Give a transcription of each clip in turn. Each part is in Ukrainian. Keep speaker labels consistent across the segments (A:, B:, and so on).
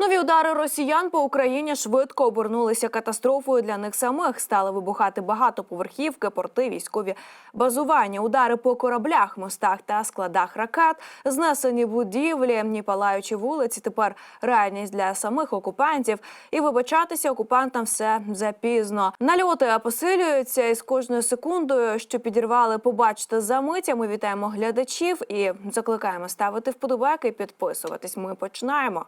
A: Нові удари росіян по Україні швидко обернулися катастрофою для них самих. Стали вибухати багатоповерхівки, порти, військові базування, удари по кораблях, мостах та складах ракет, знесені будівлі, ні палаючі вулиці. Тепер реальність для самих окупантів. І вибачатися окупантам все запізно. Нальоти посилюються і з кожною секундою, що підірвали, побачите за миття. Ми вітаємо глядачів і закликаємо ставити вподобайки і підписуватись. Ми починаємо.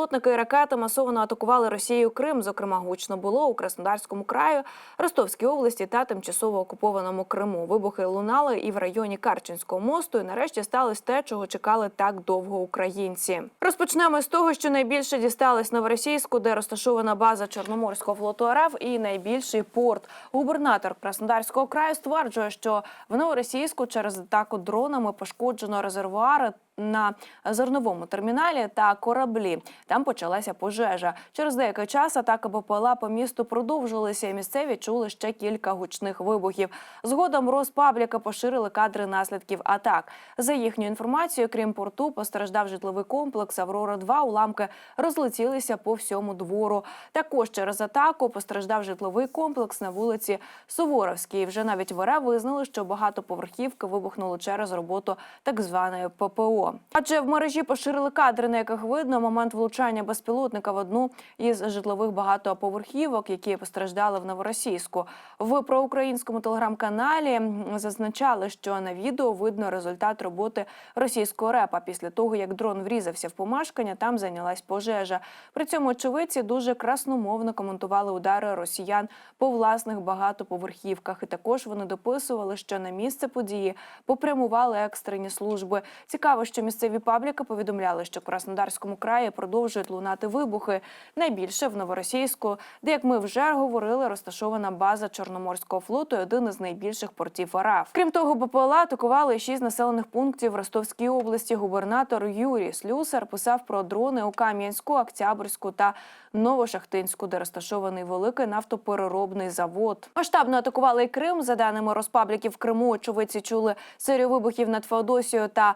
A: Безпілотники і ракети масово атакували Росію Крим. Зокрема, гучно було у Краснодарському краю, Ростовській області та тимчасово окупованому Криму. Вибухи лунали і в районі Карченського мосту. І нарешті сталося те, чого чекали так довго українці. Розпочнемо з того, що найбільше дісталось Новоросійську, де розташована база Чорноморського флоту РФ і найбільший порт. Губернатор Краснодарського краю стверджує, що в Новоросійську через атаку дронами пошкоджено резервуари на зерновому терміналі та кораблі. Там почалася пожежа. Через деякий час атака БПЛА по місту продовжилися. і Місцеві чули ще кілька гучних вибухів. Згодом Роспабліка поширили кадри наслідків атак. За їхньою інформацією, крім порту, постраждав житловий комплекс Аврора 2 Уламки розлетілися по всьому двору. Також через атаку постраждав житловий комплекс на вулиці Суворовській. Вже навіть в РФ визнали, що багатоповерхівки вибухнули через роботу так званої ППО. Адже в мережі поширили кадри, на яких видно момент влучання безпілотника в одну із житлових багатоповерхівок, які постраждали в Новоросійську. В проукраїнському телеграм-каналі зазначали, що на відео видно результат роботи російського репа. Після того як дрон врізався в помешкання, там зайнялась пожежа. При цьому очевидці дуже красномовно коментували удари росіян по власних багатоповерхівках. І також вони дописували, що на місце події попрямували екстрені служби. Цікаво, що місцеві пабліки повідомляли, що в Краснодарському краї продовжують лунати вибухи. Найбільше в Новоросійську, де, як ми вже говорили, розташована база Чорноморського флоту, і один із найбільших портів РФ. Крім того, БПЛА атакували шість населених пунктів в Ростовській області. Губернатор Юрій Слюсар писав про дрони у Кам'янську, Октябрьську та Новошахтинську, де розташований великий нафтопереробний завод. Масштабно атакували і Крим. За даними Роспабліків в Криму, очевидці чули серію вибухів над Феодосією та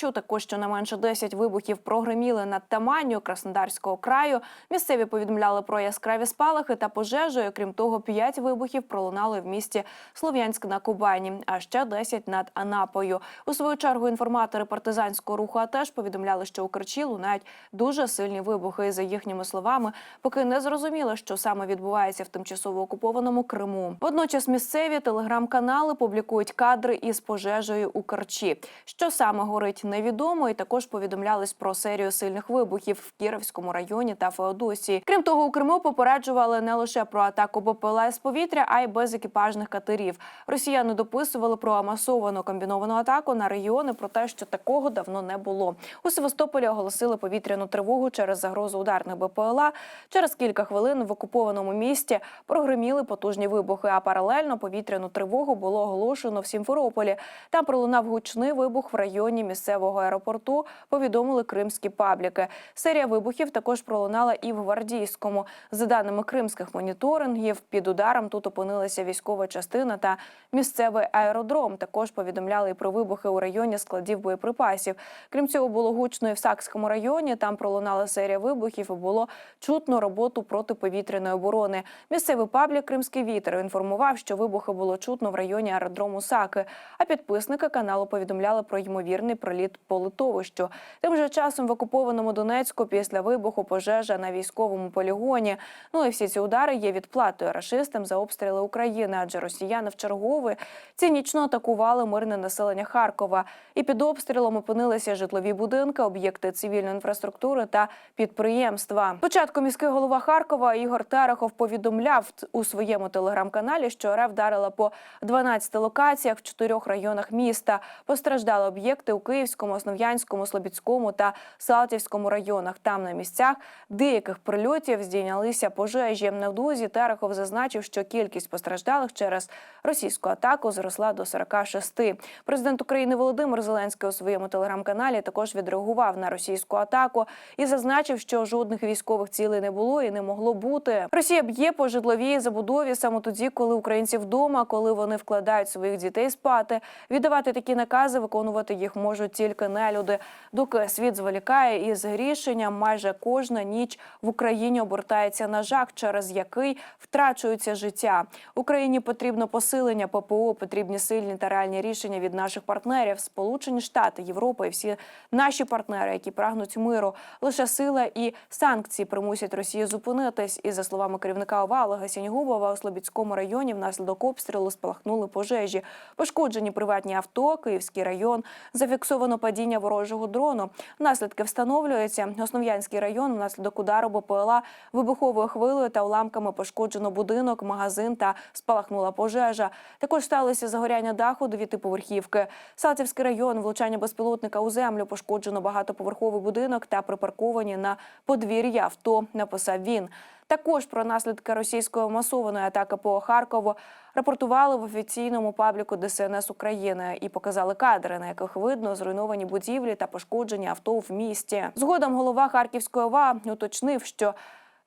A: Карчу. Також щонайменше 10 вибухів прогреміли над Таманню Краснодарського краю. Місцеві повідомляли про яскраві спалахи та пожежу. Крім того, 5 вибухів пролунали в місті Слов'янськ на Кубані, а ще 10 над Анапою. У свою чергу інформатори партизанського руху АТЕШ повідомляли, що у Керчі лунають дуже сильні вибухи. І, За їхніми словами, поки не зрозуміло, що саме відбувається в тимчасово окупованому Криму. Водночас місцеві телеграм-канали публікують кадри із пожежею у Керчі. Що саме горить, невідомо. І також повідомлялись про серію сильних вибухів в Кіровському районі та Феодосії. Крім того, у Криму попереджували не лише про атаку БПЛА з повітря, а й без екіпажних катерів. Росіяни дописували про масовану комбіновану атаку на регіони про те, що такого давно не було. У Севастополі оголосили повітряну тривогу через загрозу ударних БПЛА. Через кілька хвилин в окупованому місті прогреміли потужні вибухи. А паралельно повітряну тривогу було оголошено в Сімферополі. Там пролунав гучний вибух в районі місцевого аеропорту. Повідомили кримські пабліки. Серія вибухів також пролунала і в Гвардійському. За даними кримських моніторингів, під ударом тут опинилася військова частина та місцевий аеродром. Також повідомляли і про вибухи у районі складів боєприпасів. Крім цього, було гучно і в Сакському районі. Там пролунала серія вибухів і було чутно роботу протиповітряної оборони. Місцевий паблік Кримський вітер інформував, що вибухи було чутно в районі аеродрому Саки. А підписники каналу повідомляли про ймовірний проліт по литовищу. Тим же часом в окупованому Донецьку після вибуху пожежа на військовому полігоні. Ну і всі ці удари є відплатою рашистам за обстріли України, адже росіяни вчергове цинічно атакували мирне населення Харкова. І під обстрілом опинилися житлові будинки, об'єкти цивільної інфраструктури та підприємства. Спочатку міський голова Харкова Ігор Терехов повідомляв у своєму телеграм-каналі, що РФ вдарила по 12 локаціях в чотирьох районах міста. Постраждали об'єкти у Київському, Основ'янському, Слобідському та Салтівському районах. Там на місцях деяких прильотів здійнялися пожежі. Невдовзі Терехов зазначив, що кількість постраждалих через російську атаку зросла до 46. Президент України Володимир Зеленський у своєму телеграм-каналі також відреагував на російську атаку і зазначив, що жодних військових цілей не було і не могло бути. Росія б'є по житловій забудові саме тоді, коли українці вдома, коли вони вкладають своїх дітей спати. Віддавати такі накази, виконувати їх можуть тільки тільки нелюди. Доки світ зволікає із рішенням, майже кожна ніч в Україні обертається на жах, через який втрачується життя. Україні потрібно посилення ППО, потрібні сильні та реальні рішення від наших партнерів. Сполучені Штати, Європа і всі наші партнери, які прагнуть миру. Лише сила і санкції примусять Росію зупинитись. І за словами керівника ОВА Олега Сінігубова, у Слобідському районі внаслідок обстрілу спалахнули пожежі. Пошкоджені приватні авто, Київський район. Зафіксовано падіння ворожого дрону. Наслідки встановлюються. Основ'янський район внаслідок удару БПЛА вибуховою хвилею та уламками пошкоджено будинок, магазин та спалахнула пожежа. Також сталося загоряння даху дев'ятиповерхівки. Салтівський район, влучання безпілотника у землю, пошкоджено багатоповерховий будинок та припарковані на подвір'я авто. Написав він. Також про наслідки російської масованої атаки по Харкову рапортували в офіційному пабліку ДСНС України і показали кадри, на яких видно зруйновані будівлі та пошкоджені авто в місті. Згодом голова Харківської ОВА уточнив, що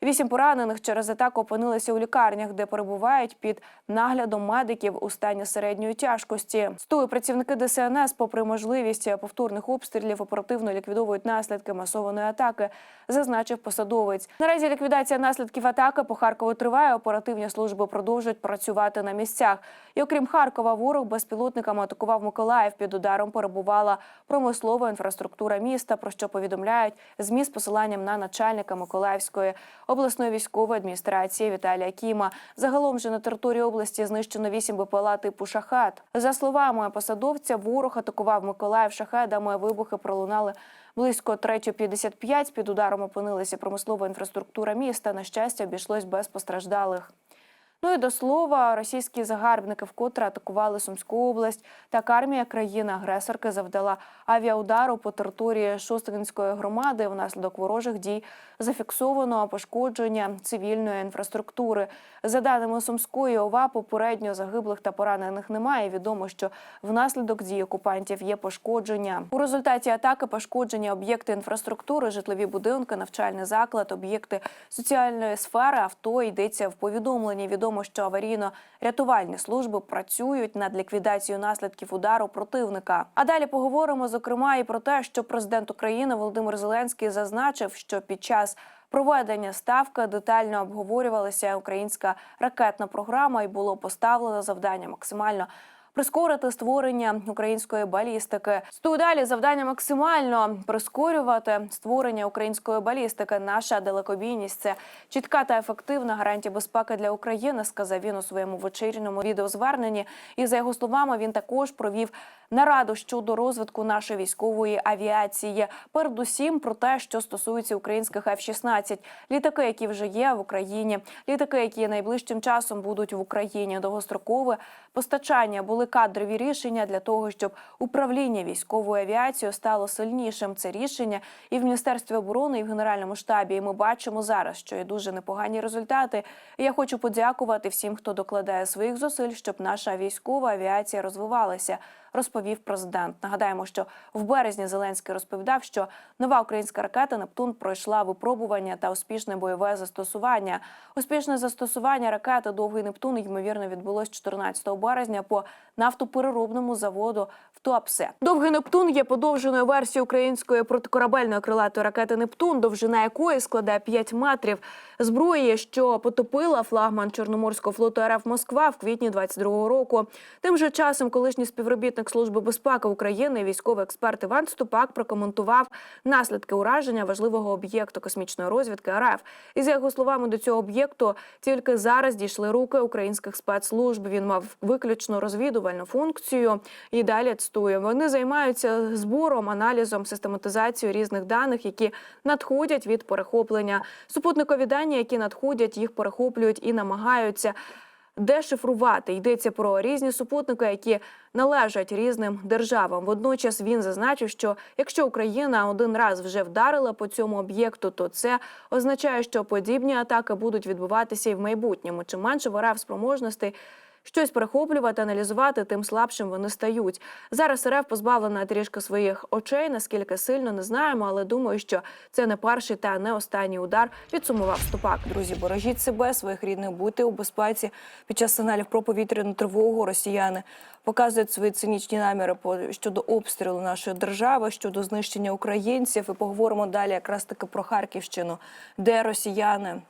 A: Вісім поранених через атаку опинилися у лікарнях, де перебувають під наглядом медиків у стані середньої тяжкості. Стою працівники ДСНС, попри можливість повторних обстрілів, оперативно ліквідовують наслідки масованої атаки, зазначив посадовець. Наразі ліквідація наслідків атаки по Харкову триває. Оперативні служби продовжують працювати на місцях. І окрім Харкова, ворог безпілотниками атакував Миколаїв. Під ударом перебувала промислова інфраструктура міста. Про що повідомляють змі з посиланням на начальника Миколаївської обласної військової адміністрації Віталія Кіма. Загалом же на території області знищено 8 БПЛА типу шахет. За словами посадовця, ворог атакував Миколаїв шахедами. Вибухи пролунали близько 3.55. Під ударом опинилася промислова інфраструктура міста. На щастя, обійшлось без постраждалих. Ну і до слова, російські загарбники вкотре атакували Сумську область. Так армія країни-агресорки завдала авіаудару по території Шосткинської громади. Внаслідок ворожих дій зафіксовано пошкодження цивільної інфраструктури. За даними Сумської ОВА, попередньо загиблих та поранених немає. Відомо, що внаслідок дій окупантів є пошкодження. У результаті атаки пошкоджені об'єкти інфраструктури, житлові будинки, навчальний заклад, об'єкти соціальної сфери, авто йдеться в повідомленні. Відомо, що аварійно-рятувальні служби працюють над ліквідацією наслідків удару противника. А далі поговоримо зокрема і про те, що президент України Володимир Зеленський зазначив, що під час проведення ставки детально обговорювалася українська ракетна програма, і було поставлено завдання максимально. Прискорити створення української балістики. Стою далі завдання максимально прискорювати створення української балістики. Наша далекобійність це чітка та ефективна гарантія безпеки для України. Сказав він у своєму вечірньому відеозверненні. І за його словами, він також провів нараду щодо розвитку нашої військової авіації. Передусім про те, що стосується українських F-16. літаки, які вже є в Україні, літаки, які найближчим часом будуть в Україні. Довгострокове постачання були кадрові рішення для того, щоб управління військовою авіацією стало сильнішим. Це рішення і в міністерстві оборони, і в генеральному штабі. І ми бачимо зараз, що є дуже непогані результати. І я хочу подякувати всім, хто докладає своїх зусиль, щоб наша військова авіація розвивалася. Розповів президент. Нагадаємо, що в березні Зеленський розповідав, що нова українська ракета Нептун пройшла випробування та успішне бойове застосування. Успішне застосування ракети Довгий Нептун ймовірно відбулось 14 березня по нафтопереробному заводу Туапсе. Довгий Нептун є подовженою версією української протикорабельної крилатої ракети Нептун, довжина якої складає 5 метрів. Зброї, що потопила флагман Чорноморського флоту РФ Москва в квітні 22-го року. Тим же часом колишній співробітник Служби безпеки України, військовий експерт Іван Ступак прокоментував наслідки ураження важливого об'єкту космічної розвідки РФ. І за його словами, до цього об'єкту тільки зараз дійшли руки українських спецслужб. Він мав виключно розвідувальну функцію. І далі цитую, вони займаються збором, аналізом, систематизацією різних даних, які надходять від перехоплення. Супутникові дані, які надходять, їх перехоплюють і намагаються. Дешифрувати йдеться про різні супутники, які належать різним державам. Водночас він зазначив, що якщо Україна один раз вже вдарила по цьому об'єкту, то це означає, що подібні атаки будуть відбуватися і в майбутньому. Чим менше в РФ спроможностей щось перехоплювати, аналізувати, тим слабшим вони стають. Зараз РФ позбавлена трішки своїх очей. Наскільки сильно не знаємо, але думаю, що це не перший та не останній удар. Підсумував Ступак. Друзі, бережіть себе, своїх рідних, будьте у безпеці. Під час сигналів про повітряну тривогу росіяни показують свої цинічні наміри щодо обстрілу нашої держави, щодо знищення українців. І поговоримо далі якраз таки про Харківщину, де росіяни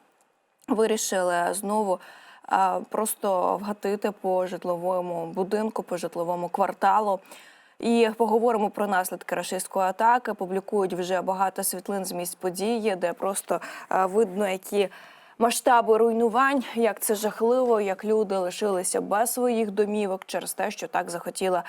A: вирішили знову просто вгатити по житловому будинку, по житловому кварталу. І поговоримо про наслідки рашистської атаки. Публікують вже багато світлин з місць події, де просто видно, які масштаби руйнувань, як це жахливо, як люди лишилися без своїх домівок через те, що так захотіла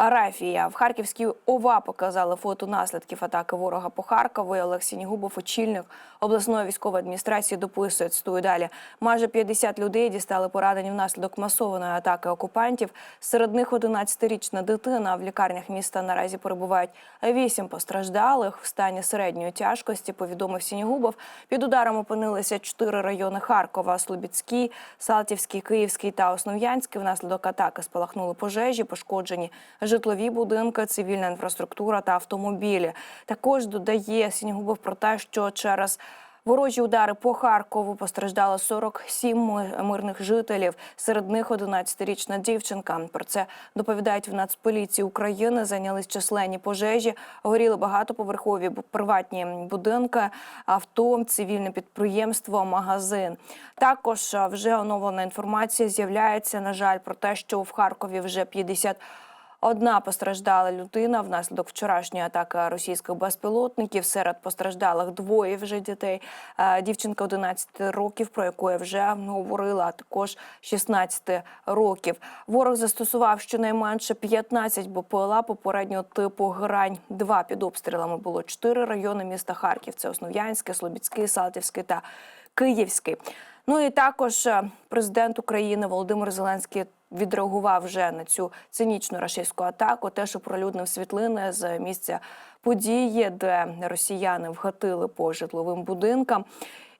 A: Арафія. В Харківській ОВА показали фото наслідків атаки ворога по Харкову. І Олег Сінігубов, очільник обласної військової адміністрації, дописує цитую далі. Майже 50 людей дістали поранені внаслідок масованої атаки окупантів. Серед них 11-річна дитина. В лікарнях міста наразі перебувають вісім постраждалих в стані середньої тяжкості. Повідомив Сінігубов. Під ударом опинилися чотири райони Харкова: Слобідський, Салтівський, Київський та Основ'янський. Внаслідок атаки спалахнули пожежі, пошкоджені житлові будинки, цивільна інфраструктура та автомобілі. Також додає Сінігубов про те, що через Ворожі удари по Харкову постраждало 47 ми- мирних жителів. Серед них 11-річна дівчинка. Про це доповідають в Нацполіції України. Зайнялись численні пожежі. Горіли багатоповерхові приватні будинки, авто, цивільне підприємство, магазин. Також вже оновлена інформація з'являється. На жаль, про те, що в Харкові вже 50 Одна постраждала людина внаслідок вчорашньої атаки російських безпілотників. Серед постраждалих двоє вже дітей. Е, Дівчинка 11 років, про яку я вже говорила, а також 16 років. Ворог застосував щонайменше 15 БПЛА попереднього типу грань. Два під обстрілами було чотири райони міста Харків. Це Основ'янське, Слобідський, Салтівський та Київський. Ну і також е, президент України Володимир Зеленський відреагував вже на цю цинічну рашистську атаку. Теж оприлюднив світлини з місця події, де росіяни вгатили по житловим будинкам.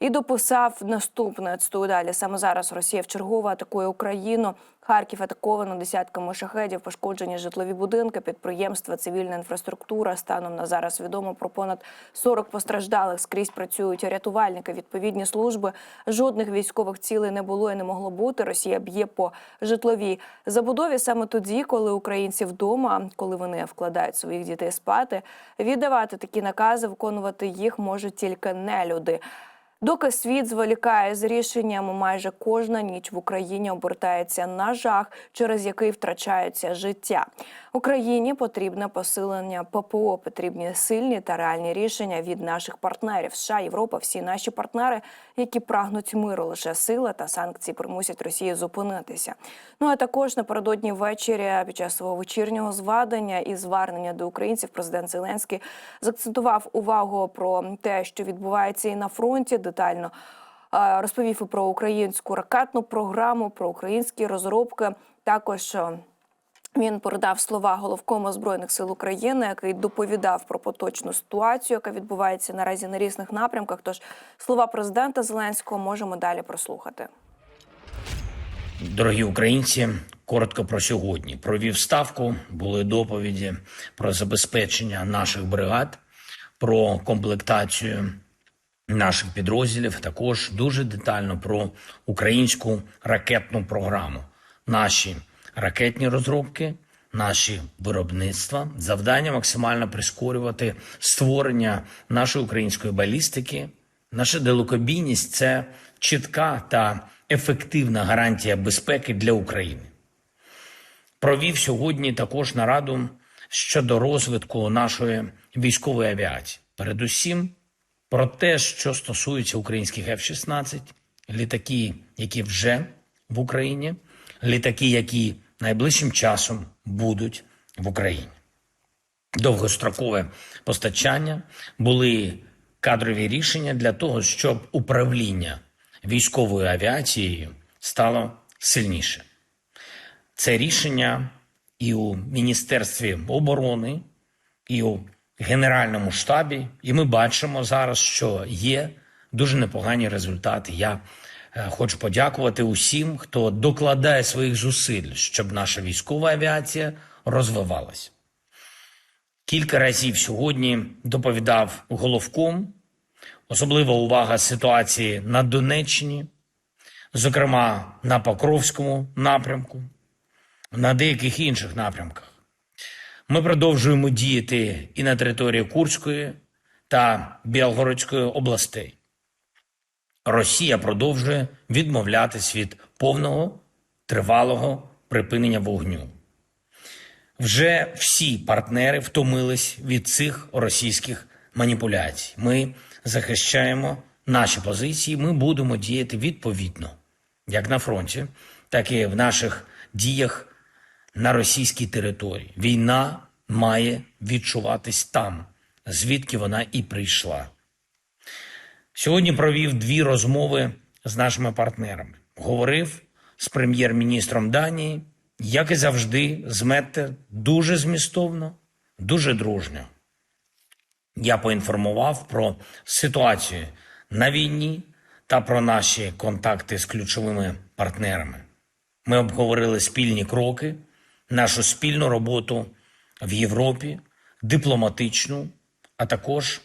A: І дописав наступне цитую далі. Саме зараз Росія вчергово атакує Україну. Харків атаковано десятками шахедів, пошкоджені житлові будинки, підприємства, цивільна інфраструктура. Станом на зараз відомо про понад 40 постраждалих. Скрізь працюють рятувальники, відповідні служби. Жодних військових цілей не було і не могло бути. Росія б'є по житловій забудові саме тоді, коли українці вдома, коли вони вкладають своїх дітей спати, віддавати такі накази, виконувати їх можуть тільки не люди. Доки світ зволікає з рішенням, майже кожна ніч в Україні обертається на жах, через який втрачається життя. Україні потрібне посилення ППО, потрібні сильні та реальні рішення від наших партнерів США, Європа, всі наші партнери, які прагнуть миру. Лише сила та санкції примусять Росію зупинитися. Ну а також напередодні ввечері під час свого вечірнього зведення і звернення до українців президент Зеленський закцентував увагу про те, що відбувається і на фронті детально. е, Розповів і про українську ракетну програму, про українські розробки. Також е, він передав слова головкому збройних сил України, який доповідав про поточну ситуацію, яка відбувається наразі на різних напрямках. Тож слова президента Зеленського можемо далі прослухати.
B: Дорогі українці, коротко про сьогодні. Провів ставку, були доповіді про забезпечення наших бригад, про комплектацію наших підрозділів. Також дуже детально про українську ракетну програму, наші ракетні розробки, наші виробництва. Завдання максимально прискорювати створення нашої української балістики. Наша далекобійність це чітка та ефективна гарантія безпеки для України. Провів сьогодні також нараду щодо розвитку нашої військової авіації. Передусім про те, що стосується українських F-16, літаки, які вже в Україні, літаки, які найближчим часом будуть в Україні довгострокове постачання, були кадрові рішення для того, щоб управління військовою авіацією стало сильніше. Це рішення і у Міністерстві оборони, і у Генеральному штабі. І ми бачимо зараз, що є дуже непогані результати. Я Хочу подякувати усім, хто докладає своїх зусиль, щоб наша військова авіація розвивалась. Кілька разів сьогодні доповідав головком. Особлива увага ситуації на Донеччині, зокрема на Покровському напрямку, на деяких інших напрямках. Ми продовжуємо діяти і на території Курської та Білгородської областей. Росія продовжує відмовлятись від повного тривалого припинення вогню. Вже всі партнери втомились від цих російських маніпуляцій. Ми захищаємо наші позиції. Ми будемо діяти відповідно, як на фронті, так і в наших діях на російській території. Війна має відчуватись там, звідки вона і прийшла. Сьогодні провів дві розмови з нашими партнерами. Говорив з прем'єр-міністром Данії, як і завжди, з Метте дуже змістовно, дуже дружньо. Я поінформував про ситуацію на війні та про наші контакти з ключовими партнерами. Ми обговорили спільні кроки, нашу спільну роботу в Європі, дипломатичну, а також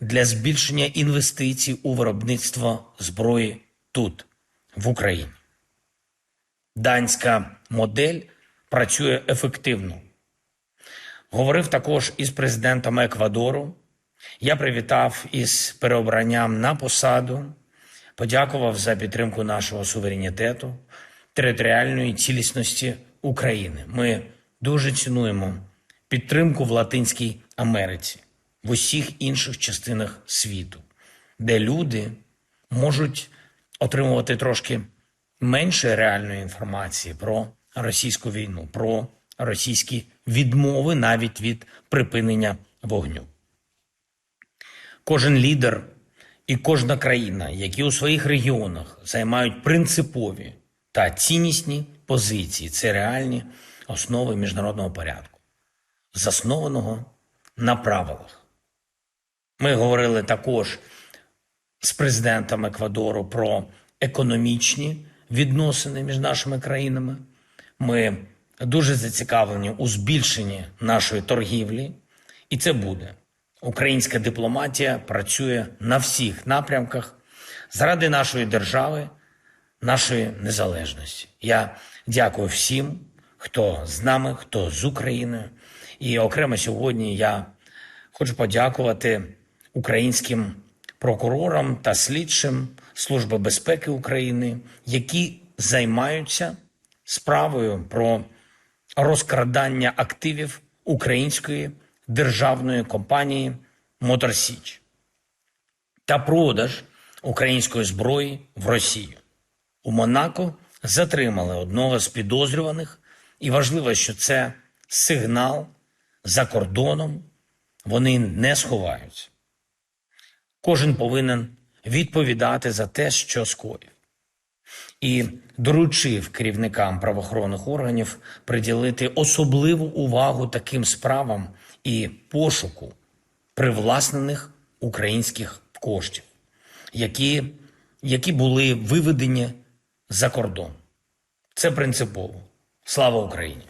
B: для збільшення інвестицій у виробництво зброї тут, в Україні. Данська модель працює ефективно. Говорив також із президентом Еквадору. Я привітав із переобранням на посаду, подякував за підтримку нашого суверенітету, територіальної цілісності України. Ми дуже цінуємо підтримку в Латинській Америці, в усіх інших частинах світу, де люди можуть отримувати трошки менше реальної інформації про російську війну, про російські відмови навіть від припинення вогню. Кожен лідер і кожна країна, які у своїх регіонах займають принципові та ціннісні позиції, це реальні основи міжнародного порядку, заснованого на правилах. Ми говорили також з президентом Еквадору про економічні відносини між нашими країнами. Ми дуже зацікавлені у збільшенні нашої торгівлі, і це буде. Українська дипломатія працює на всіх напрямках заради нашої держави, нашої незалежності. Я дякую всім, хто з нами, хто з Україною. І окремо сьогодні я хочу подякувати українським прокурорам та слідчим Служби безпеки України, які займаються справою про розкрадання активів української державної компанії Мотор Січ та продаж української зброї в Росію. У Монако затримали одного з підозрюваних, і важливо, що це сигнал за кордоном. Вони не сховаються. Кожен повинен відповідати за те, що скоїв. І доручив керівникам правоохоронних органів приділити особливу увагу таким справам і пошуку привласнених українських коштів, які, які були виведені за кордон. Це принципово. Слава Україні!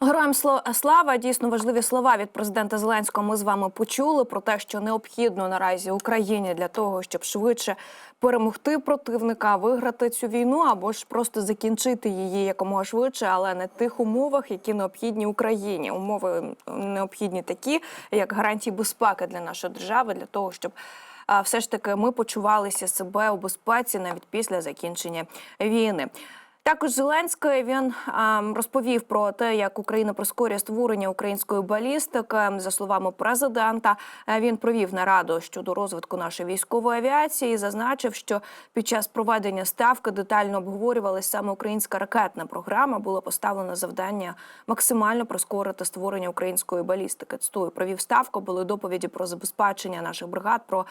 A: Героям слава дійсно важливі слова від президента Зеленського. Ми з вами почули про те, що необхідно наразі Україні для того, щоб швидше перемогти противника, виграти цю війну або ж просто закінчити її якомога швидше, але не тих умовах, які необхідні Україні. Умови необхідні такі, як гарантії безпеки для нашої держави, для того, щоб все ж таки ми почувалися себе у безпеці навіть після закінчення війни. Також Зеленський він розповів про те, як Україна прискорює створення української балістики. За словами президента, е, він провів нараду щодо розвитку нашої військової авіації. і Зазначив, що під час проведення ставки детально обговорювалася саме українська ракетна програма. Було поставлено завдання максимально прискорити створення української балістики. Цитую, провів ставку, були доповіді про забезпечення наших бригад. про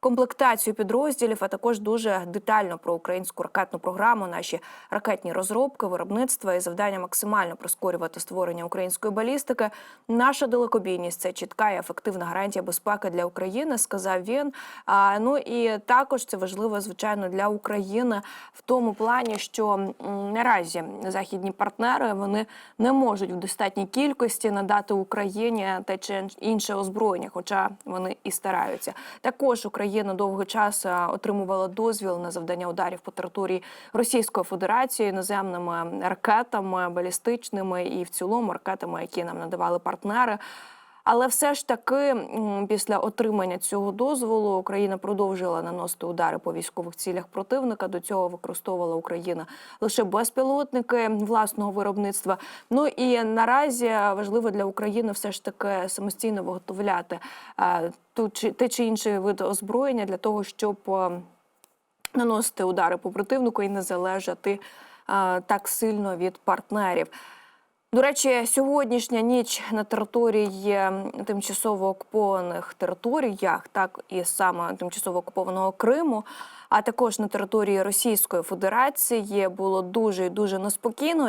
A: комплектацію підрозділів, а також дуже детально про українську ракетну програму, наші ракетні розробки, виробництва і завдання максимально прискорювати створення української балістики. Наша далекобійність це чітка і ефективна гарантія безпеки для України, сказав він. А ну і також це важливо, звичайно, для України в тому плані, що наразі західні партнери вони не можуть в достатній кількості надати Україні те чи інше озброєння, хоча вони і стараються. Також Україна довгий час отримувала дозвіл на завдання ударів по території Російської Федерації іноземними ракетами, балістичними і в цілому ракетами, які нам надавали партнери. Але все ж таки, після отримання цього дозволу, Україна продовжила наносити удари по військових цілях противника. До цього використовувала Україна лише безпілотники власного виробництва. Ну і наразі важливо для України все ж таки самостійно виготовляти ту чи те чи інший вид озброєння для того, щоб наносити удари по противнику і не залежати так сильно від партнерів. До речі, сьогоднішня ніч на території тимчасово окупованих територіях, так і саме тимчасово окупованого Криму, а також на території Російської Федерації було дуже і дуже неспокійно.